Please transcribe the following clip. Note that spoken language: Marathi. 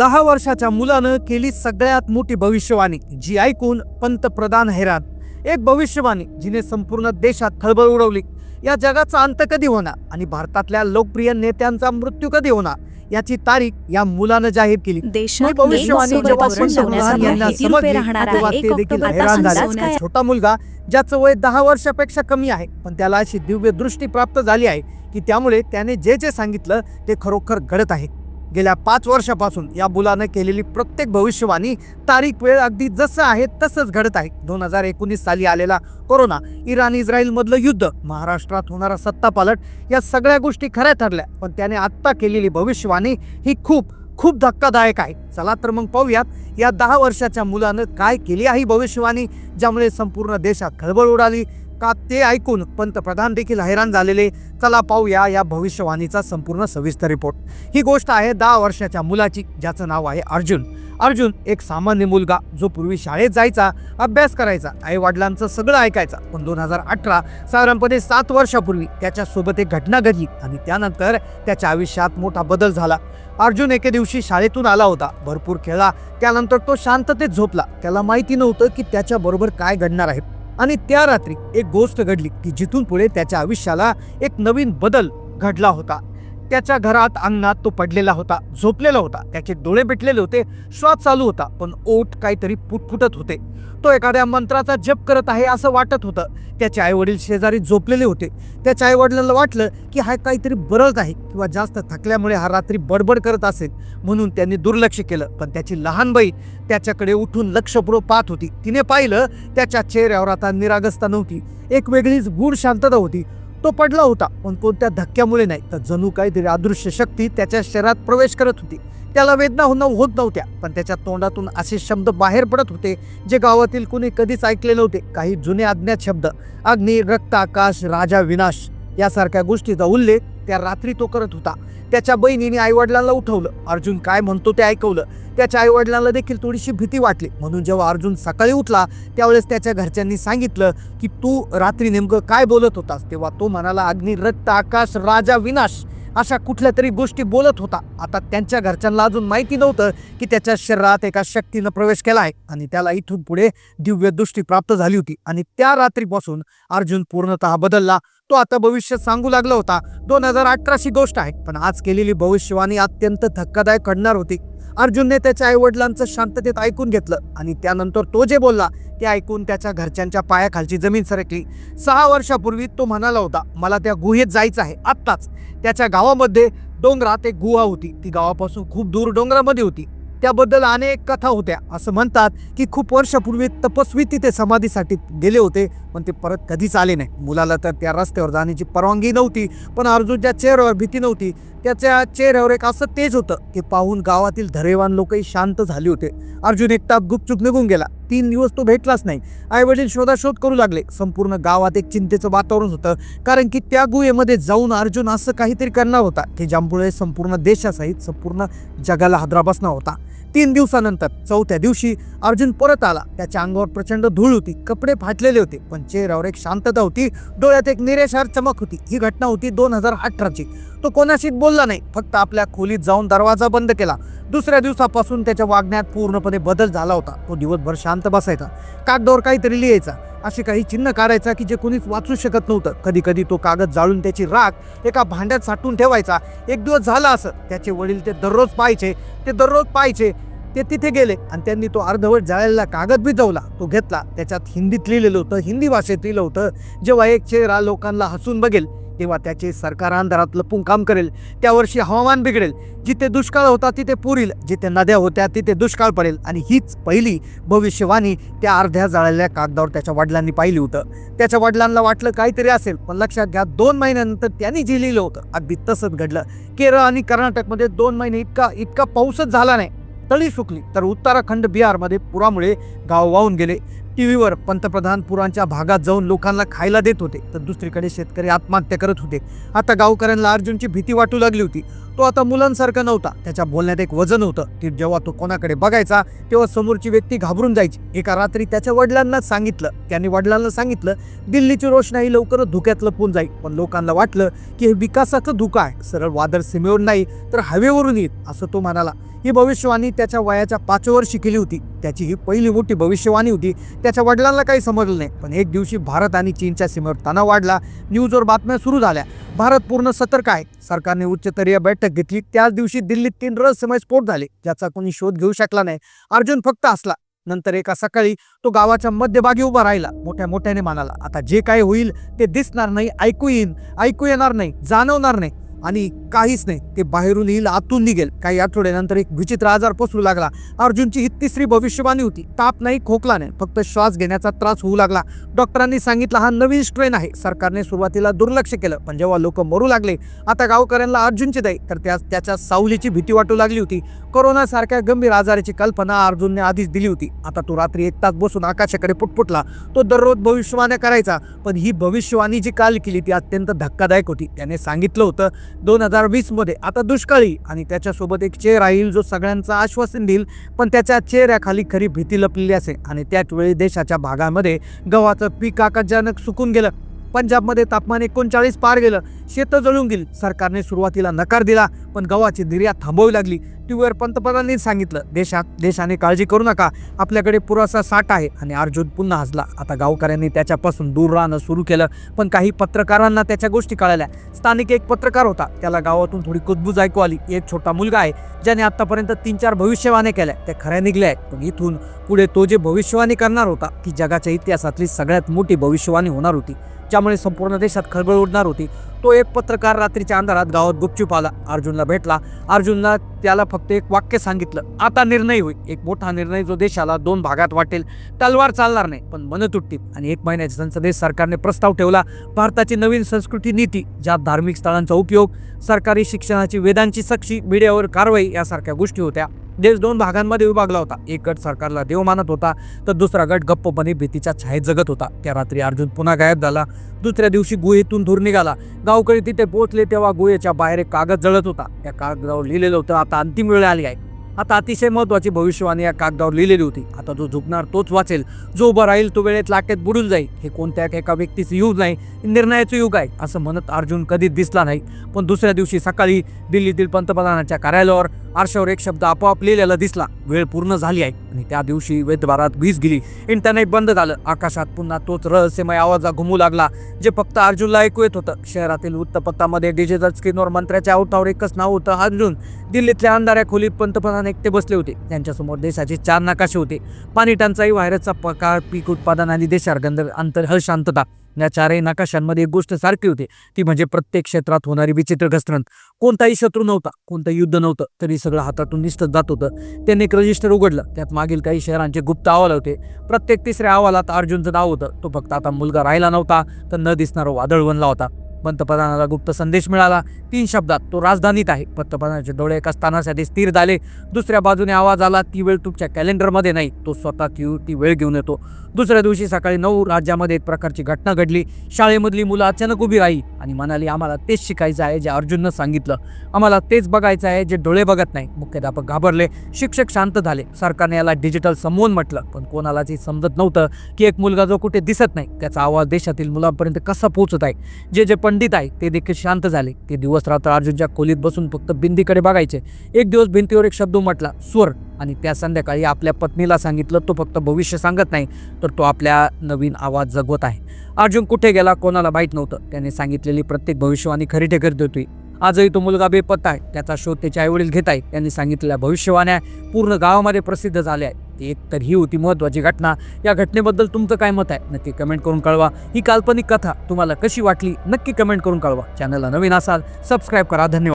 दहा वर्षाच्या मुलानं केली सगळ्यात मोठी भविष्यवाणी जी ऐकून पंतप्रधान हैराण. एक भविष्यवाणी जिने संपूर्ण देशात खळबळ उडवली. या जगाचा अंत कधी होणार आणि भारतातल्या लोकप्रिय नेत्यांचा मृत्यू कधी होणार याची तारीख या मुलानं जाहीर केली. भविष्यवाणी छोटा मुलगा ज्याचं वय दहा वर्षापेक्षा कमी आहे पण त्याला अशी दिव्य दृष्टी प्राप्त झाली आहे की त्यामुळे त्याने जे जे सांगितलं ते खरोखर घडत आहे. गेल्या पाच वर्षापासून या मुलानं केलेली प्रत्येक भविष्यवाणी तारीख वेळ अगदी जसं आहे तसंच घडत आहे. दोन हजार एकोणीस साली आलेला कोरोना इराण इस्रायल मधलं युद्ध महाराष्ट्रात होणारा सत्ता पालट या सगळ्या गोष्टी खऱ्या ठरल्या. पण त्याने आत्ता केलेली भविष्यवाणी ही खूप खूप धक्कादायक आहे. चला तर मग पाहूयात या दहा वर्षाच्या मुलानं काय केली आहे भविष्यवाणी ज्यामुळे संपूर्ण देशात खळबळ उडाली का ते ऐकून पंतप्रधान देखील हैराण झालेले. चला पाहूया या भविष्यवाणीचा संपूर्ण सविस्तर रिपोर्ट ही गोष्ट आहे दहा वर्षाच्या मुलाची ज्याचं नाव आहे अर्जुन. अर्जुन एक सामान्य मुलगा जो पूर्वी शाळेत जायचा अभ्यास करायचा आई वडिलांचं सगळं ऐकायचा. पण दोन हजार अठरा साधारणपणे सात वर्षापूर्वी त्याच्यासोबत एक घटना घडली आणि त्यानंतर त्याच्या आयुष्यात मोठा बदल झाला. अर्जुन एके दिवशी शाळेतून आला होता. भरपूर खेळला. त्यानंतर तो शांततेत झोपला. त्याला माहिती नव्हतं की त्याच्याबरोबर काय घडणार आहे. आणि त्या रात्री एक गोष्ट घडली की जिथून पुढे त्याच्या आयुष्याला एक नवीन बदल घडला होता. त्याच्या घरात अंगणात तो पडलेला होता झोपलेला होता. त्याचे डोळे पेटलेले होते श्वास चालू होता पण ओठ काहीतरी फुटफुटत होते. तो एखाद्या मंत्राचा जप करत आहे असं वाटत होतं. त्याचे आईवडील शेजारी झोपलेले होते. त्याच्या आईवडिलांना वाटलं की हा काहीतरी बरळत आहे किंवा जास्त थकल्यामुळे हा रात्री बडबड करत असेल म्हणून त्यांनी दुर्लक्ष केलं. पण त्याची लहान बाई त्याच्याकडे उठून लक्षपूर्वक पाहत होती. तिने पाहिलं त्याच्या चेहऱ्यावर आता निरागसता नव्हती. एक वेगळीच गूढ शांतता होती. तो पडला होता पण कोणत्या धक्क्यामुळे नाही. तर जणू काहीतरी अदृश्य शक्ती त्याच्या शरीरात प्रवेश करत होती. त्याला वेदना होणं होत नव्हत्या पण त्याच्या तोंडातून असे शब्द बाहेर पडत होते जे गावातील कुणी कधीच ऐकले नव्हते. काही जुने अज्ञात शब्द अग्नी रक्त आकाश राजा विनाश यासारख्या गोष्टीचा उल्लेख त्या रात्री तो करत होता. त्याच्या बहिणीने आईवडिलांना उठवलं. अर्जुन काय म्हणतो ते ऐकवलं. त्याच्या आईवडिलांना देखील थोडीशी भीती वाटली. म्हणून जेव्हा अर्जुन सकाळी उठला त्यावेळेस त्याच्या घरच्यांनी सांगितलं की तू रात्री नेमकं काय बोलत होतास? तेव्हा तो म्हणाला अग्नी रक्त आकाश राजा विनाश अशा कुठल्या तरी गोष्टी बोलत होता. आता त्यांच्या घरच्यांना अजून माहिती नव्हतं की त्याच्या शरीरात एका शक्तीनं प्रवेश केला आहे आणि त्याला इथून पुढे दिव्य दृष्टी प्राप्त झाली होती. आणि त्या रात्रीपासून अर्जुन पूर्णतः बदलला. तो आता भविष्य सांगू लागला होता. दोन हजार अठराची गोष्ट आहे पण आज केलेली भविष्यवाणी अत्यंत धक्कादायक घडणार होती. अर्जुनने त्याच्या आईवडिलांचं शांततेत ऐकून घेतलं आणि त्यानंतर तो जे बोलला ते ऐकून त्याच्या घरच्यांच्या पायाखालची जमीन सरकली. सहा वर्षापूर्वी तो म्हणाला होता मला त्या गुहेत जायचं आहे आत्ताच. त्याच्या गावामध्ये डोंगरात एक गुहा होती. ती गावापासून खूप दूर डोंगरामध्ये होती. त्याबद्दल अनेक कथा होत्या. असं म्हणतात की खूप वर्षापूर्वी तपस्वी तिथे समाधीसाठी गेले होते पण ते परत कधीच आले नाही. मुलाला तर त्या रस्त्यावर जाण्याची परवानगी नव्हती पण अर्जुनच्या चेहऱ्यावर भीती नव्हती. त्याच्या चेहऱ्यावर एक असं तेज होतं की पाहून गावातील धरेवान लोकही शांत झाले होते. अर्जुन एकटा गुपचूप निघून गेला. तीन दिवस तो भेटलाच नाही. आई वडील शोधाशोध करू लागले. संपूर्ण गावात एक चिंतेचं वातावरण होतं. कारण की त्या गुहेमध्ये जाऊन अर्जुन असं काहीतरी करणार होता की ज्यामुळे संपूर्ण देशासहित संपूर्ण जगाला हादरा बसणार होता. तीन दिवसानंतर चौथ्या दिवशी अर्जुन परत आला. त्याच्या अंगावर प्रचंड धूळ होती. कपडे फाटलेले होते पण चेहऱ्यावर एक शांतता होती. डोळ्यात एक निरेशार चमक होती. ही घटना होती दोन हजार अठराची. तो कोणाशीच बोलला नाही. फक्त आपल्या खोलीत जाऊन दरवाजा बंद केला. दुसऱ्या दिवसापासून त्याच्या वागण्यात पूर्णपणे बदल झाला होता. तो दिवसभर शांत बसायचा. कागदावर काहीतरी लिहायचा. असे काही चिन्ह काढायचा की जे कोणीच वाचू शकत नव्हतं. कधी कधी तो कागद जाळून त्याची राख एका भांड्यात साठवून ठेवायचा. एक दिवस झाला असं. त्याचे वडील ते दररोज पाहायचे. ते दररोज पाहायचे. ते तिथे गेले आणि त्यांनी तो अर्धवट जाळलेला कागद भिजवला. तो घेतला. त्याच्यात हिंदीत लिहिलेलं होतं. हिंदी भाषेत लिहिलं होतं. जेव्हा एक चेहरा लोकांना हसून बघेल तेव्हा त्याचे सरकार अंधारात लपून काम करेल त्या वर्षी हवामान बिघडेल. जिथे दुष्काळ होता तिथे पुरील जिथे नद्या होत्या तिथे दुष्काळ पडेल. आणि हीच पहिली भविष्यवाणी त्या अर्ध्या जाळलेल्या कागदावर त्याच्या वडिलांनी पाहिली होतं. त्याच्या वडिलांना वाटलं काहीतरी असेल पण लक्षात घ्या दोन महिन्यानंतर त्यांनी जे लिहिलं होतं अगदी तसंच घडलं. केरळ आणि कर्नाटकमध्ये दोन महिने इतका इतका पाऊसच झाला नाही. तळी सुकली तर उत्तराखंड बिहारमध्ये पुरामुळे गाव वाहून गेले. टी व्हीवर पंतप्रधान पुरांच्या भागात जाऊन लोकांना खायला देत होते. तर दुसरीकडे शेतकरी आत्महत्या करत होते. आता गावकऱ्यांना अर्जुनची भीती वाटू लागली होती. तो आता मुलांसारखा नव्हता. त्याच्या बोलण्यात एक वजन होतं. की जेव्हा तो कोणाकडे बघायचा तेव्हा समोरची व्यक्ती घाबरून जायची. एका रात्री त्याच्या वडिलांना सांगितलं. त्यांनी वडिलांना सांगितलं दिल्लीची रोषणाई लवकरच धुक्यात लपून जाईल. पण लोकांना वाटलं की हे विकासाचं धुका आहे. सरळ वादळ सीमेवर नाही तर हवेवरून येईल. असं तो म्हणाला. ही भविष्यवाणी त्याच्या वयाच्या पाचव्या वर्षी केली होती. त्याची ही पहिली मोठी भविष्यवाणी होती. त्याच्या वडिलांना काही समजलं नाही. पण एक दिवशी भारत आणि चीनच्या सीमेवर तणाव वाढला. न्यूजवर बातम्या सुरू झाल्या. भारत पूर्ण सतर्क आहे. सरकारने उच्चस्तरीय बैठक घेतली. त्याच दिवशी दिल्लीत तीन रहस्यमय स्फोट झाले. ज्याचा कोणी शोध घेऊ शकला नाही. अर्जुन फक्त असला नंतर एका सकाळी तो गावाच्या मध्यभागी उभा राहिला. मोठ्या मोठ्याने म्हणाला आता जे काय होईल ते दिसणार नाही ऐकू येईन. ऐकू येणार नाही. जाणवणार नाही. आणि काहीच नाही. ते बाहेरून येईल आतून निघेल. काही आठवड्यानंतर एक विचित्र आजार पसरू लागला. अर्जुनची ही तिसरी भविष्यवाणी होती. ताप नाही खोकला नाही. फक्त श्वास घेण्याचा त्रास होऊ लागला. डॉक्टरांनी सांगितलं हा नवीन स्ट्रेन आहे. सरकारने सुरुवातीला दुर्लक्ष केलं पण जेव्हा लोक मरू लागले आता गावकऱ्यांना अर्जुनची दाई तर त्या त्याच्या सावलीची भीती वाटू लागली होती. कोरोना सारख्या गंभीर आजाराची कल्पना अर्जुनने आधीच दिली होती. आता तो रात्री एक तास बसून आकाशाकडे पुटपुटला. तो दररोज भविष्यवाण्या करायचा. पण ही भविष्यवाणी जी काल केली ती अत्यंत धक्कादायक होती. त्याने सांगितलं होतं दोन हजार वीसमध्ये. आता दुष्काळी आणि त्याच्यासोबत एक चेअर राहील जो सगळ्यांचं आश्वासन देईल पण त्याच्या चेहऱ्याखाली खरी भीती लपलेली असे आणि त्याचवेळी देशाच्या भागामध्ये गव्हाचं पीक अचानक सुकून गेलं. पंजाबमध्ये तापमान एकोणचाळीस पार गेलं. शेतं जळून गेली. सरकारने सुरुवातीला नकार दिला पण गव्हाची निर्यात थांबवावी लागली. टीव्हीवर पंतप्रधानांनी सांगितलं देशात देशाने काळजी करू नका आपल्याकडे पुरासा साठ आहे आणि अर्जुन पुन्हा हसला. आता गावकऱ्यांनी त्याच्यापासून दूर राहणं सुरू केलं पण काही पत्रकारांना त्याच्या गोष्टी कळाल्या. स्थानिक एक पत्रकार होता त्याला गावातून थोडी कुजबूज ऐकू आली. एक छोटा मुलगा आहे ज्याने आतापर्यंत तीन चार भविष्यवाणी केल्या. त्या खऱ्या निघल्या आहेत पण इथून पुढे तो जे भविष्यवाणी करणार होता ती जगाच्या इतिहासातली सगळ्यात मोठी भविष्यवाणी होणार होती ज्यामुळे संपूर्ण देशात खळबळ उडणार होती. तो एक पत्रकार रात्रीच्या अंधारात गावात गुपचूप आला. अर्जुनला भेटला. अर्जुनला त्याला फक्त एक वाक्य सांगितलं आता निर्णय होईल. एक मोठा निर्णय जो देशाला दोन भागात वाटेल. तलवार चालणार नाही पण मन तुटतील आणि एक महिन्याच्या संसदेत सरकारने प्रस्ताव ठेवला भारताची नवीन संस्कृती नीती ज्यात धार्मिक स्थळांचा उपयोग सरकारी शिक्षणाची वेदांची सक्ती मीडियावर कारवाई यासारख्या गोष्टी होत्या. देश दोन भागांमध्ये विभागला होता. एक गट सरकारला देव मानत होता तर दुसरा गट गप्पपणे भीतीच्या छायेत जगत होता. त्या रात्री अर्जुन पुन्हा गायब झाला. दुसऱ्या दिवशी गुहेतून धूर निघाला. गावकरी तिथे पोहोचले तेव्हा गुहेच्या बाहेर एक कागद जळत होता. त्या कागदावर लिहिलेलं होतं आता अंतिम वेळ आली आहे. आता अतिशय महत्वाची भविष्यवाणी या कागदावर लिहिलेली होती. आता जो झुकणार तोच वाचेल. जो उभा राहील तो वेळेत लाटेत बुडून जाईल. हे कोणत्या एका व्यक्तीचं युग नाही निर्णयाचं युग आहे असं म्हणत अर्जुन कधीच दिसला नाही. पण दुसऱ्या दिवशी सकाळी दिल्लीतील पंतप्रधानाच्या कार्यालयावर आरशावर एक शब्द आपोआप लिहिलेला दिसला. वेळ पूर्ण झाली आहे आणि त्या दिवशी वेदभारात वीज गेली. इंटरनेट बंद झालं. आकाशात पुन्हा तोच रहस्यमय आवाज घुमू लागला जे फक्त अर्जुनला ऐकू येत होतं. शहरातील वृत्तपत्रामध्ये डिजिटल स्क्रीनवर मंत्र्याच्या आवतावर एकच नाव होतं अर्जुन. दिल्लीतल्या अंधाऱ्या खोलीत पंतप्रधान एकटे बसले होते. त्यांच्यासमोर देशाचे चार नकाशे होते. पाणी टंचाई व्हायरसचा प्रकार पीक उत्पादन आणि देशार्गंधर अंतर शांतता या चारही नकाशांमध्ये एक गोष्ट सारखी होती. ती म्हणजे प्रत्येक क्षेत्रात होणारी विचित्र घसरण. कोणताही शत्रू नव्हता कोणतं युद्ध नव्हतं तरी सगळं हातातून निसत जात होतं. त्यांनी एक रजिस्टर उघडलं. त्यात मागील काही शहरांचे गुप्त अहवाल होते. प्रत्येक तिसऱ्या अहवालात अर्जुनचं नाव होतं. तो फक्त आता मुलगा राहिला नव्हता तर न दिसणारा वादळ बनला होता. पंतप्रधानाला गुप्त संदेश मिळाला. तीन शब्दात तो राजधानीत आहे. पंतप्रधानाचे डोळे एका स्थानासाठी स्थिर झाले. दुसऱ्या बाजूने आवाज आला ती वेळ तुमच्या कॅलेंडरमध्ये नाही. तो स्वतः ती ती वेळ घेऊन येतो. दुसऱ्या दिवशी सकाळी नऊ राज्यामध्ये एक प्रकारची घटना घडली. शाळेमधली मुलं अचानक उभी राही आणि म्हणाली आम्हाला तेच शिकायचं आहे जे अर्जुननं सांगितलं. आम्हाला तेच बघायचं आहे जे डोळे बघत नाही. मुख्याध्यापक घाबरले. शिक्षक शांत झाले. सरकारने याला डिजिटल समवून म्हटलं पण कोणालाच हे समजत नव्हतं की एक मुलगा जो कुठे दिसत नाही त्याचा आवाज देशातील मुलांपर्यंत कसा पोहोचत आहे? जे जे पंडित आहे ते देखील शांत झाले. ते दिवस रात्र अर्जुनच्या खोलीत बसून फक्त भिंतीकडे बघायचे. एक दिवस भिंतीवर एक शब्द म्हटला स्वर. आणि त्या संध्याकाळी आपल्या पत्नीला सांगितलं तो फक्त भविष्य सांगत नाही तर तो आपल्या नवीन आवाज जगवत आहे. अर्जुन कुठे गेला कोणाला माहीत नव्हतं. त्याने सांगितलेली प्रत्येक भविष्यवाणी खरी ठरत होती आजही तो मुलगा बेपत्ता आहे. त्याचा शोध त्याचे आईवडील घेत आहेत. त्यांनी सांगितलेल्या भविष्यवाण्या पूर्ण गावामध्ये प्रसिद्ध झाल्या आहेत. एक तर ही होती महत्त्वाची घटना. या घटनेबद्दल तुमचं काय मत आहे? नक्की कमेंट करून कळवा. ही काल्पनिक कथा तुम्हाला कशी वाटली? नक्की कमेंट करून कळवा. चॅनलला नवीन असाल सबस्क्राईब करा. धन्यवाद.